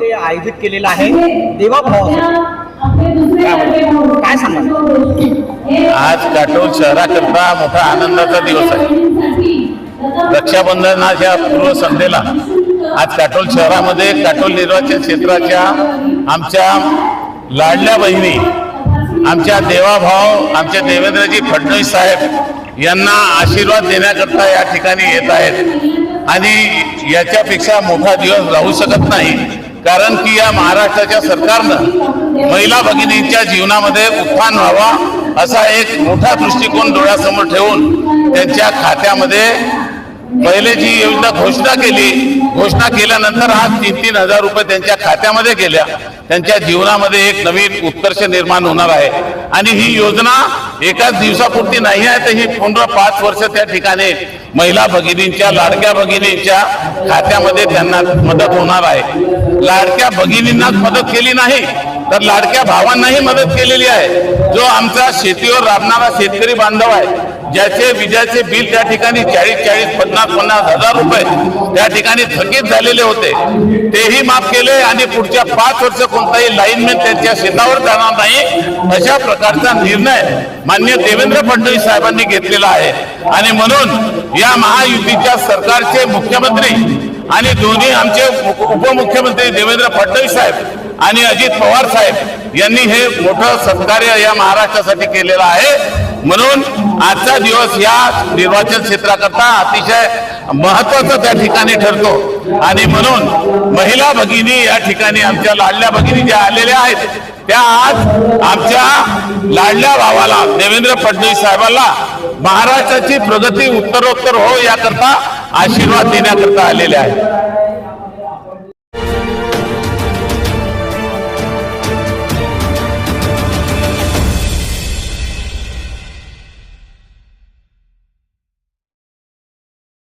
ते आयोजित केलेलं आहे. देवाभावासाठी काय सांगाल आज काटोल शहराकरता मोठा आनंदाचा दिवस आहे. रक्षाबंधनाच्या पूर्वसंध्येला आज काटोल शहरामध्ये काटोल निर्वाचन क्षेत्राच्या आमच्या लाडल्या बहिणी आमच्या देवाभाव आमचे देवेंद्रजी फडणवीस साहेब यांना आशीर्वाद देण्याकरता या ठिकाणी येत आहेत. आणि याच्यापेक्षा मोठा दिवस राहू शकत नाही. कारण की या महाराष्ट्राच्या सरकारनं महिला भगिनींच्या जीवनामध्ये उत्थान व्हावा असा एक मोठा दृष्टिकोन डोळ्यासमोर ठेवून त्यांच्या खात्यामध्ये पहिले जी योजना घोषणा केली. घोषणा केल्यानंतर आज तीन तीन हजार रुपये त्यांच्या खात्यामध्ये गेल्या. त्यांच्या जीवनामध्ये एक नवीन उत्कर्ष निर्माण होणार आहे. आणि ही योजना एकाच दिवसापुरती नाही आहे तर ही पूर्ण पाच वर्ष त्या ठिकाणी महिला भगिनींच्या लाडक्या भगिनींच्या खात्यामध्ये त्यांना मदत होणार आहे. लाडक्या भगिनींनाच मदत केली नाही तर लाडक्या भावांनाही मदत केलेली आहे. जो आमचा शेतीवर राबणारा शेतकरी बांधव आहे ज्याचे विजाचे बिल त्या ठिकाणी चाळीस चाळीस पन्नास पन्नास हजार रुपये त्या ठिकाणी थकीत झालेले होते. तेही माफ केले आणि पुढच्या पाच वर्ष कोणताही लाईनमॅन त्यांच्या शेतावर जाणार नाही अशा प्रकारचा निर्णय मान्य देवेंद्र फडणवीस साहेबांनी घेतलेला आहे. आणि म्हणून या महायुतीच्या सरकारचे मुख्यमंत्री आणि दोन्ही आमचे उप- उपमुख्यमंत्री देवेंद्र फडणवीस साहेब आणि अजित पवार साहेब यांनी हे मोठं सहकार्य या महाराष्ट्रासाठी केलेलं आहे. म्हणून आजचा दिवस या निर्वाचन क्षेत्राकरता अतिशय महत्त्वाचा त्या ठिकाणी ठरतो. आणि म्हणून महिला भगिनी या ठिकाणी आमच्या लाडल्या भगिनी ज्या आलेल्या आहेत त्या आज आमच्या लाडल्या भावाला देवेंद्र फडणवीस साहेबांना महाराष्ट्राची प्रगती उत्तरोत्तर हो याकरता आशीर्वाद देण्याकरता आलेल्या आहेत.